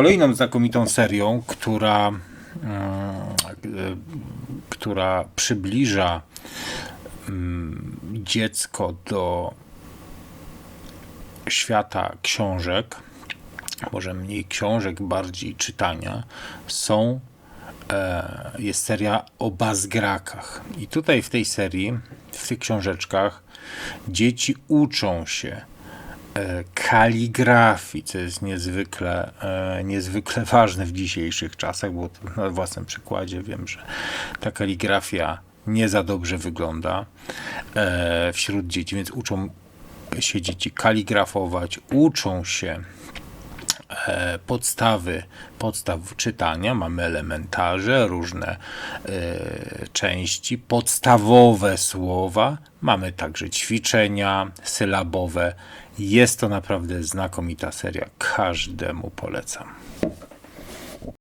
kolejną znakomitą serią, która, y, która przybliża mm, dziecko do świata książek, może mniej książek, bardziej czytania, są e, jest seria o bazgrakach. I tutaj w tej serii, w tych książeczkach, dzieci uczą się e, kaligrafii, co jest niezwykle, e, niezwykle ważne w dzisiejszych czasach, bo na własnym przykładzie wiem, że ta kaligrafia nie za dobrze wygląda e, wśród dzieci, więc uczą się dzieci kaligrafować, uczą się e, podstawy, podstaw czytania. Mamy elementarze, różne e, części, podstawowe słowa. Mamy także ćwiczenia sylabowe. Jest to naprawdę znakomita seria. Każdemu polecam.